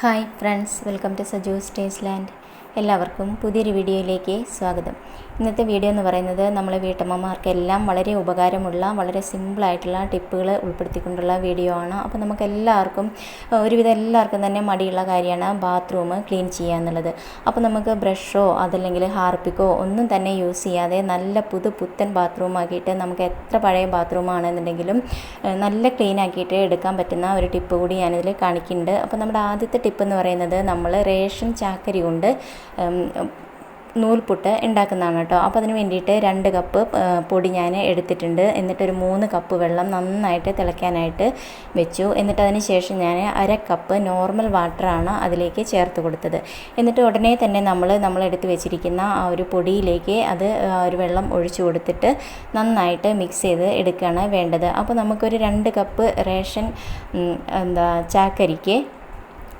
hi friends welcome to Saju's taste land എല്ലാവർക്കും പുതിയൊരു വീഡിയോയിലേക്ക് സ്വാഗതം. ഇന്നത്തെ വീഡിയോ എന്ന് പറയുന്നത് നമ്മളെ വീട്ടമ്മമാർക്കെല്ലാം വളരെ ഉപകാരമുള്ള വളരെ സിമ്പിളായിട്ടുള്ള ടിപ്പുകൾ ഉൾപ്പെടുത്തിക്കൊണ്ടുള്ള വീഡിയോ ആണ്. അപ്പോൾ നമുക്ക് എല്ലാവർക്കും ഒരുവിധം എല്ലാവർക്കും തന്നെ മടിയുള്ള കാര്യമാണ് ബാത്റൂം ക്ലീൻ ചെയ്യുക എന്നുള്ളത്. അപ്പോൾ നമുക്ക് ബ്രഷോ അതല്ലെങ്കിൽ ഹാർപ്പിക്കോ ഒന്നും തന്നെ യൂസ് ചെയ്യാതെ നല്ല പുതു പുത്തൻ ബാത്റൂം ആക്കിയിട്ട് നമുക്ക് എത്ര പഴയ ബാത്റൂം ആണെന്നുണ്ടെങ്കിലും നല്ല ക്ലീൻ ആക്കിയിട്ട് എടുക്കാൻ പറ്റുന്ന ഒരു ടിപ്പ് കൂടി ഞാനിതിൽ കാണിക്കുന്നുണ്ട്. അപ്പോൾ നമ്മുടെ ആദ്യത്തെ ടിപ്പ് എന്ന് പറയുന്നത് നമ്മൾ റേഷൻ ചാക്കരി കൊണ്ട് നൂൽപുട്ട് ഉണ്ടാക്കുന്നതാണ് കേട്ടോ. അപ്പോൾ അതിന് വേണ്ടിയിട്ട് രണ്ട് കപ്പ് പൊടി ഞാൻ എടുത്തിട്ടുണ്ട്. എന്നിട്ടൊരു മൂന്ന് കപ്പ് വെള്ളം നന്നായിട്ട് തിളയ്ക്കാനായിട്ട് വെച്ചു. എന്നിട്ട് അതിന് ശേഷം ഞാൻ അര കപ്പ് നോർമൽ വാട്ടറാണ് അതിലേക്ക് ചേർത്ത് കൊടുത്തത്. എന്നിട്ട് ഉടനെ തന്നെ നമ്മൾ നമ്മൾ എടുത്ത് വെച്ചിരിക്കുന്ന ആ ഒരു പൊടിയിലേക്ക് അത് ആ ഒരു വെള്ളം ഒഴിച്ചു കൊടുത്തിട്ട് നന്നായിട്ട് മിക്സ് ചെയ്ത് എടുക്കുകയാണ് വേണ്ടത്. അപ്പോൾ നമുക്കൊരു രണ്ട് കപ്പ് റേഷൻ എന്താ ചാക്കരിക്ക്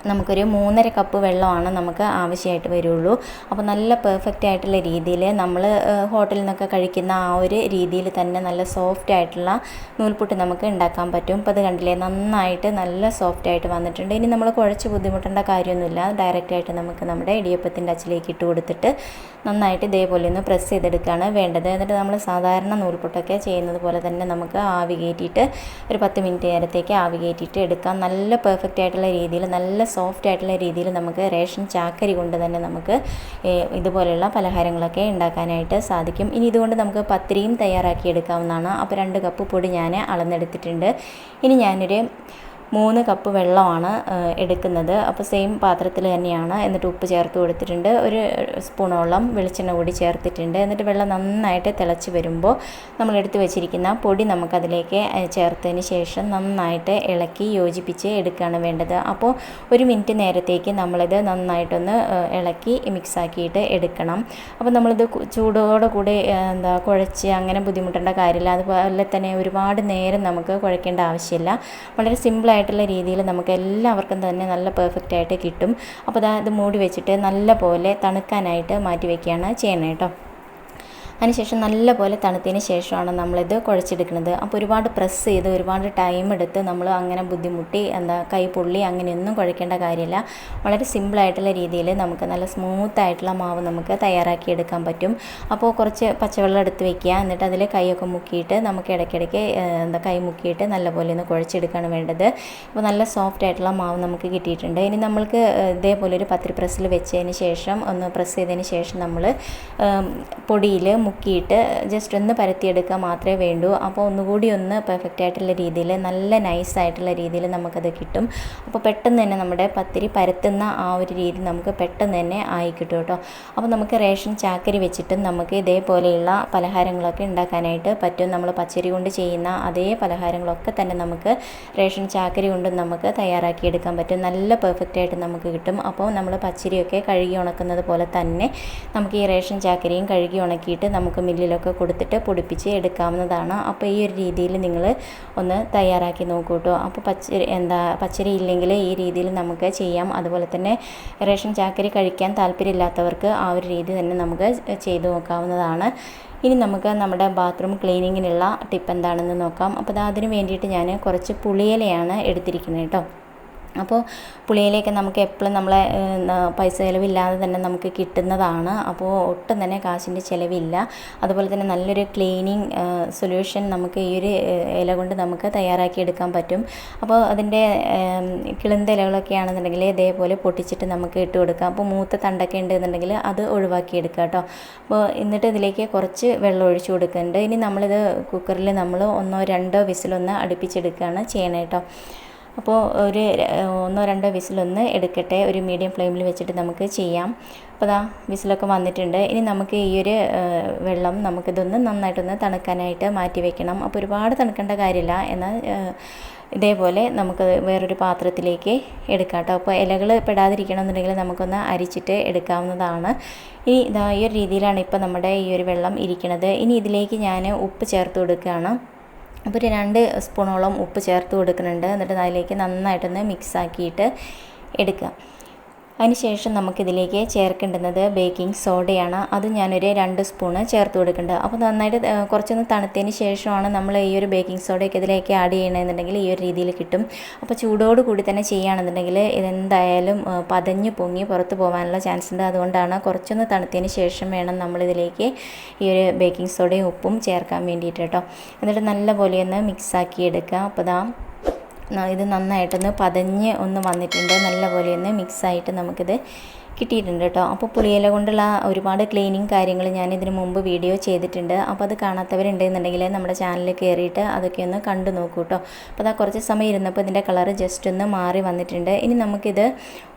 നമുക്കൊരു മൂന്നര കപ്പ് വെള്ളമാണ് നമുക്ക് ആവശ്യമായിട്ട് വരുള്ളൂ. അപ്പോൾ നല്ല പെർഫെക്റ്റ് ആയിട്ടുള്ള രീതിയിൽ നമ്മൾ ഹോട്ടലിൽ നിന്നൊക്കെ കഴിക്കുന്ന ആ ഒരു രീതിയിൽ തന്നെ നല്ല സോഫ്റ്റ് ആയിട്ടുള്ള നൂൽപുട്ട് നമുക്ക് ഉണ്ടാക്കാൻ പറ്റും. ഇപ്പോൾ അത് കണ്ടില്ലേ നന്നായിട്ട് നല്ല സോഫ്റ്റ് ആയിട്ട് വന്നിട്ടുണ്ട്. ഇനി നമ്മൾ കുഴച്ച് ബുദ്ധിമുട്ടേണ്ട കാര്യമൊന്നുമില്ല. ഡയറക്റ്റായിട്ട് നമുക്ക് നമ്മുടെ ഇടിയപ്പത്തിന്റെ അച്ചിലേക്ക് ഇട്ട് കൊടുത്തിട്ട് നന്നായിട്ട് ഇതേപോലെ ഒന്ന് പ്രസ് ചെയ്തെടുക്കുകയാണ് വേണ്ടത്. എന്നിട്ട് നമ്മൾ സാധാരണ നൂൽപുട്ടൊക്കെ ചെയ്യുന്നത് പോലെ തന്നെ നമുക്ക് ആവി കയറ്റിയിട്ട് ഒരു പത്ത് മിനിറ്റ് നേരത്തേക്ക് ആവി കയറ്റിയിട്ട് എടുക്കാം. നല്ല പെർഫെക്റ്റ് ആയിട്ടുള്ള രീതിയിൽ നല്ല സോഫ്റ്റ് ആയിട്ടുള്ള രീതിയിൽ നമുക്ക് റേഷൻ ചാക്കരി കൊണ്ട് തന്നെ നമുക്ക് ഇതുപോലെയുള്ള പലഹാരങ്ങളൊക്കെ ഉണ്ടാക്കാനായിട്ട് സാധിക്കും. ഇനി ഇതുകൊണ്ട് നമുക്ക് പത്തിരിയും തയ്യാറാക്കി എടുക്കാവുന്നതാണ്. അപ്പോൾ രണ്ട് കപ്പ് പൊടി ഞാൻ അളന്നെടുത്തിട്ടുണ്ട്. ഇനി ഞാനൊരു മൂന്ന് കപ്പ് വെള്ളമാണ് എടുക്കുന്നത്. അപ്പോൾ സെയിം പാത്രത്തിൽ തന്നെയാണ്. എന്നിട്ട് ഉപ്പ് ചേർത്ത് കൊടുത്തിട്ടുണ്ട്. ഒരു സ്പൂണോളം വെളിച്ചെണ്ണ കൂടി ചേർത്തിട്ടുണ്ട്. എന്നിട്ട് വെള്ളം നന്നായിട്ട് തിളച്ച് വരുമ്പോൾ നമ്മൾ എടുത്ത് വെച്ചിരിക്കുന്ന പൊടി നമുക്കതിലേക്ക് ചേർത്തതിന് ശേഷം നന്നായിട്ട് ഇളക്കി യോജിപ്പിച്ച് എടുക്കുകയാണ് വേണ്ടത്. അപ്പോൾ ഒരു മിനിറ്റ് നേരത്തേക്ക് നമ്മളിത് നന്നായിട്ടൊന്ന് ഇളക്കി മിക്സാക്കിയിട്ട് എടുക്കണം. അപ്പോൾ നമ്മളിത് ചൂടോടെ കൂടി എന്താ കുഴച്ച് അങ്ങനെ ബുദ്ധിമുട്ടേണ്ട കാര്യമില്ല. അതുപോലെ തന്നെ ഒരുപാട് നേരം നമുക്ക് കുഴക്കേണ്ട ആവശ്യമില്ല. വളരെ സിമ്പിളായിട്ടുള്ള രീതിയിൽ നമുക്ക് എല്ലാവർക്കും തന്നെ നല്ല പെർഫെക്റ്റ് ആയിട്ട് കിട്ടും. അപ്പോൾ ഇത് മൂടി വെച്ചിട്ട് നല്ല പോലെ തണുക്കാനായിട്ട് മാറ്റി വയ്ക്കുകയാണ് ചെയ്യണം കേട്ടോ അതിനുശേഷം നല്ലപോലെ തണുത്തതിന് ശേഷമാണ് നമ്മളിത് കുഴച്ചെടുക്കുന്നത്. അപ്പോൾ ഒരുപാട് പ്രസ് ചെയ്ത് ഒരുപാട് ടൈം എടുത്ത് നമ്മൾ അങ്ങനെ ബുദ്ധിമുട്ടി എന്താ കൈ പൊള്ളി അങ്ങനെയൊന്നും കുഴക്കേണ്ട കാര്യമില്ല. വളരെ സിമ്പിളായിട്ടുള്ള രീതിയിൽ നമുക്ക് നല്ല സ്മൂത്ത് ആയിട്ടുള്ള മാവ് നമുക്ക് തയ്യാറാക്കി എടുക്കാൻ പറ്റും. അപ്പോൾ കുറച്ച് പച്ചവെള്ളം എടുത്ത് വെക്കുക. എന്നിട്ട് അതിൽ കൈയൊക്കെ മുക്കിയിട്ട് നമുക്ക് ഇടയ്ക്കിടയ്ക്ക് എന്താ കൈ മുക്കിയിട്ട് നല്ലപോലെ ഒന്ന് കുഴച്ചെടുക്കുകയാണ് വേണ്ടത്. അപ്പോൾ നല്ല സോഫ്റ്റ് ആയിട്ടുള്ള മാവ് നമുക്ക് കിട്ടിയിട്ടുണ്ട്. ഇനി നമ്മൾക്ക് ഇതേപോലെ ഒരു പത്തിരി പ്രസ്സിൽ വെച്ചതിന് ശേഷം ഒന്ന് പ്രസ് ചെയ്തതിന് ശേഷം നമ്മൾ പൊടിയിൽ മുക്കിയിട്ട് ജസ്റ്റ് ഒന്ന് പരത്തിയെടുക്കുക മാത്രമേ വേണ്ടൂ. അപ്പോൾ ഒന്നുകൂടി ഒന്ന് പെർഫെക്റ്റ് ആയിട്ടുള്ള രീതിയിൽ നല്ല നൈസ് ആയിട്ടുള്ള രീതിയിൽ നമുക്കത് കിട്ടും. അപ്പോൾ പെട്ടെന്ന് തന്നെ നമ്മുടെ പത്തിരി പരത്തുന്ന ആ ഒരു രീതി നമുക്ക് പെട്ടെന്ന് തന്നെ ആയി കിട്ടും കേട്ടോ. അപ്പോൾ നമുക്ക് റേഷൻ ചാക്കരി വെച്ചിട്ടും നമുക്ക് ഇതേപോലെയുള്ള പലഹാരങ്ങളൊക്കെ ഉണ്ടാക്കാനായിട്ട് പറ്റും. നമ്മൾ പച്ചരി കൊണ്ട് ചെയ്യുന്ന അതേ പലഹാരങ്ങളൊക്കെ തന്നെ നമുക്ക് റേഷൻ ചാക്കരി കൊണ്ടും നമുക്ക് തയ്യാറാക്കിയെടുക്കാൻ പറ്റും. നല്ല പെർഫെക്റ്റ് ആയിട്ട് നമുക്ക് കിട്ടും. അപ്പോൾ നമ്മൾ പച്ചരിയൊക്കെ കഴുകി ഉണക്കുന്നത് പോലെ തന്നെ നമുക്ക് ഈ റേഷൻ ചാക്കരിയും കഴുകി ഉണക്കിയിട്ട് നമുക്ക് മില്ലിലൊക്കെ കൊടുത്തിട്ട് പൊടിപ്പിച്ച് എടുക്കാവുന്നതാണ്. അപ്പോൾ ഈ ഒരു രീതിയിൽ നിങ്ങൾ ഒന്ന് തയ്യാറാക്കി നോക്കൂ കേട്ടോ അപ്പോൾ പച്ചരി എന്താ പച്ചരി ഇല്ലെങ്കിൽ ഈ രീതിയിൽ നമുക്ക് ചെയ്യാം. അതുപോലെ തന്നെ റേഷൻ ചാക്കരി കഴിക്കാൻ താല്പര്യമില്ലാത്തവർക്ക് ആ ഒരു രീതി തന്നെ നമുക്ക് ചെയ്തു നോക്കാവുന്നതാണ്. ഇനി നമുക്ക് നമ്മുടെ ബാത്റൂം ക്ലീനിങ്ങിനുള്ള ടിപ്പ് എന്താണെന്ന് നോക്കാം. അപ്പോൾ അതിന് വേണ്ടിയിട്ട് ഞാൻ കുറച്ച് പുളിയിലയാണ് എടുത്തിരിക്കുന്നത് കേട്ടോ അപ്പോൾ പുളിയിലേക്ക് നമുക്ക് എപ്പോഴും നമ്മളെ പൈസ ചിലവില്ലാതെ തന്നെ നമുക്ക് കിട്ടുന്നതാണ്. അപ്പോൾ ഒട്ടും തന്നെ കാശിന്റെ ചിലവില്ല. അതുപോലെ തന്നെ നല്ലൊരു ക്ലീനിങ് സൊല്യൂഷൻ നമുക്ക് ഈ ഒരു ഇല കൊണ്ട് നമുക്ക് തയ്യാറാക്കി എടുക്കാൻ പറ്റും. അപ്പോൾ അതിന്റെ കിളിന്ത ഇലകളൊക്കെ ആണെന്നുണ്ടെങ്കിൽ ഇതേപോലെ പൊട്ടിച്ചിട്ട് നമുക്ക് ഇട്ട് കൊടുക്കാം. അപ്പോൾ മൂത്ത തണ്ടൊക്കെ ഉണ്ടെന്നുണ്ടെങ്കിൽ അത് ഒഴിവാക്കി എടുക്കുക കേട്ടോ. അപ്പോൾ എന്നിട്ട് ഇതിലേക്ക് കുറച്ച് വെള്ളം ഒഴിച്ചു കൊടുക്കുന്നുണ്ട്. ഇനി നമ്മളിത് കുക്കറിൽ നമ്മൾ ഒന്നോ രണ്ടോ വിസിലൊന്ന് അടുപ്പിച്ചെടുക്കുകയാണ് ചെയ്യണം കേട്ടോ. അപ്പോൾ ഒരു ഒന്നോ രണ്ടോ വിസിലൊന്ന് എടുക്കട്ടെ. ഒരു മീഡിയം ഫ്ലെയിമിൽ വെച്ചിട്ട് നമുക്ക് ചെയ്യാം. അപ്പോൾ ദാ വിസിലൊക്കെ വന്നിട്ടുണ്ട്. ഇനി നമുക്ക് ഈ ഒരു വെള്ളം നമുക്കിതൊന്ന് നന്നായിട്ടൊന്ന് തണുക്കാനായിട്ട് മാറ്റി വെക്കണം. അപ്പോൾ ഒരുപാട് തണുക്കേണ്ട കാര്യമില്ല. എന്നാൽ ഇതേപോലെ നമുക്ക് വേറൊരു പാത്രത്തിലേക്ക് എടുക്കാം കേട്ടോ. അപ്പോൾ ഇലകൾ പെടാതിരിക്കണം എന്നുണ്ടെങ്കിൽ നമുക്കൊന്ന് അരിച്ചിട്ട് എടുക്കാവുന്നതാണ്. ഇനി ഇതാ ഈ ഒരു രീതിയിലാണ് ഇപ്പോൾ നമ്മുടെ ഈ ഒരു വെള്ളം ഇരിക്കുന്നത്. ഇനി ഇതിലേക്ക് ഞാൻ ഉപ്പ് ചേർത്ത് കൊടുക്കുകയാണ്. അപ്പോൾ ഒരു രണ്ട് സ്പൂണോളം ഉപ്പ് ചേർത്ത് കൊടുക്കുന്നുണ്ട്. എന്നിട്ട് അതിലേക്ക് നന്നായിട്ടൊന്ന് മിക്സ് ആക്കിയിട്ട് എടുക്കുക. അതിനുശേഷം നമുക്കിതിലേക്ക് ചേർക്കേണ്ടുന്നത് ബേക്കിംഗ് സോഡയാണ്. അത് ഞാനൊരു രണ്ട് സ്പൂണ് ചേർത്ത് കൊടുക്കേണ്ടത് അപ്പോൾ നന്നായിട്ട് കുറച്ചൊന്ന് തണുത്തതിന് ശേഷമാണ് നമ്മൾ ഈ ഒരു ബേക്കിംഗ് സോഡയൊക്കെ ഇതിലേക്ക് ആഡ് ചെയ്യണമെന്നുണ്ടെങ്കിൽ ഈ ഒരു രീതിയിൽ കിട്ടും. അപ്പോൾ ചൂടോട് കൂടി തന്നെ ചെയ്യുകയാണെന്നുണ്ടെങ്കിൽ ഇതെന്തായാലും പതഞ്ഞ് പൊങ്ങി പുറത്ത് പോകാനുള്ള ചാൻസ് ഉണ്ട്. അതുകൊണ്ടാണ് കുറച്ചൊന്ന് തണുത്തതിന് ശേഷം വേണം നമ്മളിതിലേക്ക് ഈ ഒരു ബേക്കിംഗ് സോഡയും ഉപ്പും ചേർക്കാൻ വേണ്ടിയിട്ട് കേട്ടോ. എന്നിട്ട് നല്ലപോലെ ഒന്ന് മിക്സാക്കി എടുക്കുക. അപ്പോൾ ന- ഇത് നന്നായിട്ടൊന്ന് പതഞ്ഞ് ഒന്ന് വന്നിട്ടുണ്ട്. നല്ലപോലെ ഒന്ന് മിക്സായിട്ട് നമുക്കിത് കിട്ടിയിട്ടുണ്ട് കേട്ടോ. അപ്പോൾ പുളിയില കൊണ്ടുള്ള ഒരുപാട് ക്ലീനിങ് കാര്യങ്ങൾ ഞാൻ ഇതിനു മുമ്പ് വീഡിയോ ചെയ്തിട്ടുണ്ട്. അപ്പോൾ അത് കാണാത്തവരുണ്ടെന്നുണ്ടെങ്കിൽ നമ്മുടെ ചാനലിൽ കയറിയിട്ട് അതൊക്കെ ഒന്ന് കണ്ടു നോക്കൂ കേട്ടോ. അപ്പോൾ അതാ കുറച്ച് സമയം ഇരുന്നപ്പോൾ ഇതിന്റെ കളർ ജസ്റ്റ് ഒന്ന് മാറി വന്നിട്ടുണ്ട്. ഇനി നമുക്കിത്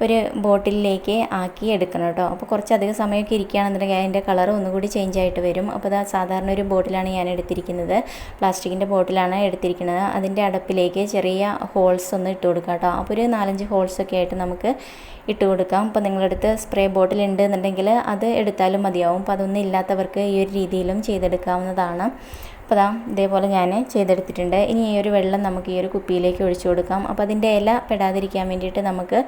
ഒരു ബോട്ടിലിലേക്ക് ആക്കി എടുക്കണം കേട്ടോ. അപ്പോൾ കുറച്ചധികം സമയമൊക്കെ ഇരിക്കുകയാണെന്നുണ്ടെങ്കിൽ അതിന്റെ കളർ ഒന്നുകൂടി ചേഞ്ച് ആയിട്ട് വരും. അപ്പോൾ അതാ സാധാരണ ഒരു ബോട്ടിലാണ് ഞാൻ എടുത്തിരിക്കുന്നത്. പ്ലാസ്റ്റിക്കിന്റെ ബോട്ടിലാണ് എടുത്തിരിക്കുന്നത്. അതിന്റെ അടപ്പിലേക്ക് ചെറിയ ഹോൾസ് ഒന്ന് ഇട്ട് കൊടുക്കാം കേട്ടോ. അപ്പോൾ ഒരു നാലഞ്ച് ഹോൾസൊക്കെ ആയിട്ട് നമുക്ക് ഇട്ട് കൊടുക്കാം. അപ്പോൾ നിങ്ങളുടെ അടുത്ത് സ്പ്രേ ബോട്ടിൽ ഉണ്ട് എന്നുണ്ടെങ്കിൽ അത് എടുത്താലും മതിയാവും. അപ്പോൾ അതൊന്നും ഇല്ലാത്തവർക്ക് ഈ ഒരു രീതിയിലും ചെയ്തെടുക്കാവുന്നതാണ്. അപ്പോൾ അതാ ഇതേപോലെ ഞാൻ ചെയ്തെടുത്തിട്ടുണ്ട്. ഇനി ഈ ഒരു വെള്ളം നമുക്ക് ഈ ഒരു കുപ്പിയിലേക്ക് ഒഴിച്ചു കൊടുക്കാം. അപ്പോൾ അതിന്റെ ഇല പെടാതിരിക്കാൻ വേണ്ടിയിട്ട് നമുക്ക്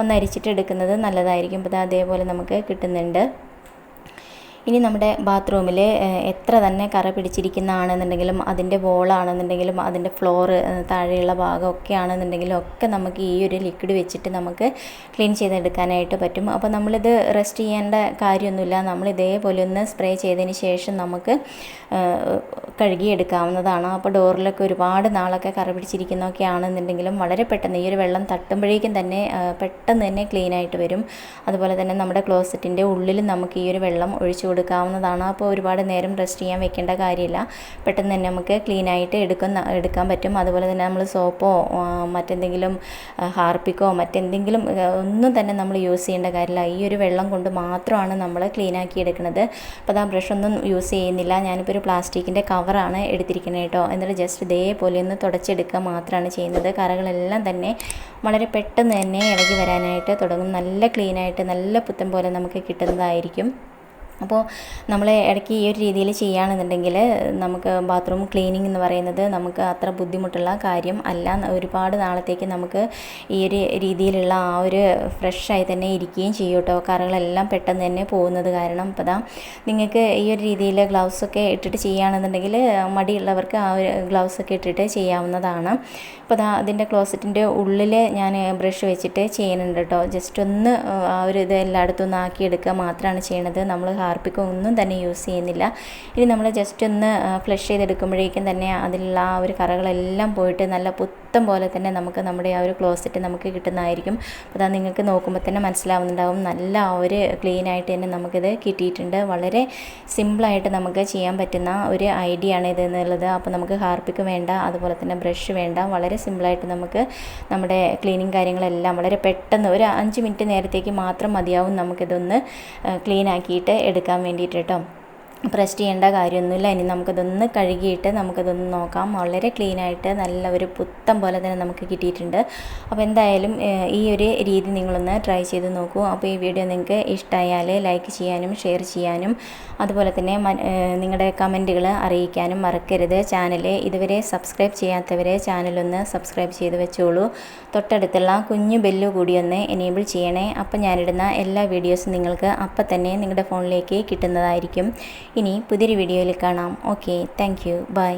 ഒന്ന് അരിച്ചിട്ട് എടുക്കുന്നത് നല്ലതായിരിക്കും അപ്പോൾ അതേപോലെ നമുക്ക് കിട്ടുന്നുണ്ട്. ഇനി നമ്മുടെ ബാത്റൂമിൽ എത്ര തന്നെ കറ പിടിച്ചിരിക്കുന്നതാണെന്നുണ്ടെങ്കിലും അതിന്റെ വോളാണെന്നുണ്ടെങ്കിലും അതിന്റെ ഫ്ലോറ് താഴെയുള്ള ഭാഗം ഒക്കെ ആണെന്നുണ്ടെങ്കിലും ഒക്കെ നമുക്ക് ഈ ഒരു ലിക്വിഡ് വെച്ചിട്ട് നമുക്ക് ക്ലീൻ ചെയ്തെടുക്കാനായിട്ട് പറ്റും. അപ്പോൾ നമ്മളിത് റെസ്റ്റ് ചെയ്യേണ്ട കാര്യമൊന്നുമില്ല. നമ്മൾ ഇതേപോലെ ഒന്ന് സ്പ്രേ ചെയ്തതിന് ശേഷം നമുക്ക് കഴുകിയെടുക്കാവുന്നതാണ്. അപ്പോൾ ഡോറിലൊക്കെ ഒരുപാട് നാളൊക്കെ കറ പിടിച്ചിരിക്കുന്നതൊക്കെ ആണെന്നുണ്ടെങ്കിലും വളരെ പെട്ടെന്ന് ഈ ഒരു വെള്ളം തട്ടുമ്പോഴേക്കും തന്നെ പെട്ടെന്ന് തന്നെ ക്ലീൻ ആയിട്ട് വരും. അതുപോലെ തന്നെ നമ്മുടെ ക്ലോസറ്റിന്റെ ഉള്ളിലും നമുക്ക് ഈ ഒരു വെള്ളം ഒഴിച്ചു കൊടുക്കാവുന്നതാണ്. അപ്പോൾ ഒരുപാട് നേരം റെസ്റ്റ് ചെയ്യാൻ വെക്കേണ്ട കാര്യമില്ല. പെട്ടെന്ന് തന്നെ നമുക്ക് ക്ലീൻ ആയിട്ട് എടുക്കുന്ന എടുക്കാൻ പറ്റും. അതുപോലെ തന്നെ നമ്മൾ സോപ്പോ മറ്റെന്തെങ്കിലും ഹാർപ്പിക്കോ മറ്റെന്തെങ്കിലും ഒന്നും തന്നെ നമ്മൾ യൂസ് ചെയ്യേണ്ട കാര്യമില്ല. ഈ ഒരു വെള്ളം കൊണ്ട് മാത്രമാണ് നമ്മൾ ക്ലീൻ ആക്കി എടുക്കുന്നത്. അപ്പോൾ ആ ബ്രഷ് ഒന്നും യൂസ് ചെയ്യുന്നില്ല. ഞാനിപ്പോൾ ഒരു പ്ലാസ്റ്റിക്കിന്റെ കവറാണ് എടുത്തിരിക്കുന്നത് കേട്ടോ എന്നിട്ട് ജസ്റ്റ് ഇതേപോലെ ഒന്ന് തുടച്ചെടുക്കുക മാത്രമാണ് ചെയ്യുന്നത്. കറകളെല്ലാം തന്നെ വളരെ പെട്ടെന്ന് തന്നെ ഇളകി വരാനായിട്ട് തുടങ്ങും. നല്ല ക്ലീനായിട്ട് നല്ല പുത്തൻ പോലെ നമുക്ക് കിട്ടുന്നതായിരിക്കും. അപ്പോൾ നമ്മൾ ഇടയ്ക്ക് ഈ ഒരു രീതിയിൽ ചെയ്യുകയാണെന്നുണ്ടെങ്കിൽ നമുക്ക് ബാത്റൂം ക്ലീനിങ് എന്ന് പറയുന്നത് നമുക്ക് അത്ര ബുദ്ധിമുട്ടുള്ള കാര്യം അല്ല. ഒരുപാട് നാളത്തേക്ക് നമുക്ക് ഈ ഒരു രീതിയിലുള്ള ആ ഒരു ഫ്രഷായി തന്നെ ഇരിക്കുകയും ചെയ്യും കേട്ടോ. കറകളെല്ലാം പെട്ടെന്ന് തന്നെ പോകുന്നത് കാരണം ഇപ്പോൾ ദാ നിങ്ങൾക്ക് ഈ ഒരു രീതിയിൽ ഗ്ലൗസ് ഒക്കെ ഇട്ടിട്ട് ചെയ്യുകയാണെന്നുണ്ടെങ്കിൽ മടിയുള്ളവർക്ക് ആ ഒരു ഗ്ലൗസ് ഒക്കെ ഇട്ടിട്ട് ചെയ്യാവുന്നതാണ്. അപ്പോൾ ദാ അതിന്റെ ക്ലോസറ്റിന്റെ ഉള്ളിൽ ഞാൻ ബ്രഷ് വെച്ചിട്ട് ചെയ്യുന്നുണ്ട് കേട്ടോ. ജസ്റ്റ് ഒന്ന് ആ ഒരു ഇത് എല്ലായിടത്തും ഒന്ന് ആക്കിയെടുക്കുക മാത്രമാണ് ചെയ്യണത് നമ്മൾ ഹാർപ്പിക്കോ ഒന്നും തന്നെ യൂസ് ചെയ്യുന്നില്ല. ഇനി നമ്മൾ ജസ്റ്റ് ഒന്ന് ഫ്ലഷ് ചെയ്തെടുക്കുമ്പോഴേക്കും തന്നെ അതിലുള്ള ആ ഒരു കറകളെല്ലാം പോയിട്ട് നല്ല പുത്തം പോലെ തന്നെ നമുക്ക് നമ്മുടെ ആ ഒരു ക്ലോസറ്റ് നമുക്ക് കിട്ടുന്നതായിരിക്കും. അപ്പോൾ അത് നിങ്ങൾക്ക് നോക്കുമ്പോൾ തന്നെ മനസ്സിലാവുന്നുണ്ടാവും. നല്ല ഒരു ക്ലീൻ ആയിട്ട് തന്നെ നമുക്കിത് കിട്ടിയിട്ടുണ്ട്. വളരെ സിമ്പിളായിട്ട് നമുക്ക് ചെയ്യാൻ പറ്റുന്ന ഒരു ഐഡിയ ആണ് ഇത് എന്നുള്ളത്. അപ്പോൾ നമുക്ക് ഹാർപ്പിക്ക് വേണ്ട അതുപോലെ തന്നെ ബ്രഷ് വേണ്ട. വളരെ സിമ്പിളായിട്ട് നമുക്ക് നമ്മുടെ ക്ലീനിങ് കാര്യങ്ങളെല്ലാം വളരെ പെട്ടെന്ന് ഒരു അഞ്ച് മിനിറ്റ് നേരത്തേക്ക് മാത്രം മതിയാവും നമുക്കിതൊന്ന് ക്ലീൻ ആക്കിയിട്ട് എടുക്കാൻ വേണ്ടിയിട്ട് കേട്ടോ. പ്രസ് ചെയ്യേണ്ട കാര്യമൊന്നുമില്ല. ഇനി നമുക്കതൊന്ന് കഴുകിയിട്ട് നമുക്കതൊന്ന് നോക്കാം. വളരെ ക്ലീനായിട്ട് നല്ല ഒരു പുത്തം പോലെ തന്നെ നമുക്ക് കിട്ടിയിട്ടുണ്ട്. അപ്പോൾ എന്തായാലും ഈ ഒരു രീതി നിങ്ങളൊന്ന് ട്രൈ ചെയ്ത് നോക്കൂ. അപ്പോൾ ഈ വീഡിയോ നിങ്ങൾക്ക് ഇഷ്ടമായാൽ ലൈക്ക് ചെയ്യാനും ഷെയർ ചെയ്യാനും അതുപോലെ തന്നെ നിങ്ങളുടെ കമന്റുകൾ അറിയിക്കാനും മറക്കരുത്. ചാനൽ ഇതുവരെ സബ്സ്ക്രൈബ് ചെയ്യാത്തവരെ ചാനലൊന്ന് സബ്സ്ക്രൈബ് ചെയ്ത് വെച്ചോളൂ. തൊട്ടടുത്തുള്ള കുഞ്ഞു ബെല്ലു കൂടി ഒന്ന് എനേബിൾ ചെയ്യണേ. അപ്പോൾ ഞാനിടുന്ന എല്ലാ വീഡിയോസും നിങ്ങൾക്ക് അപ്പം തന്നെ നിങ്ങളുടെ ഫോണിലേക്ക് കിട്ടുന്നതായിരിക്കും. ഇനി പുതിയൊരു വീഡിയോയിൽ കാണാം. Okay thank bye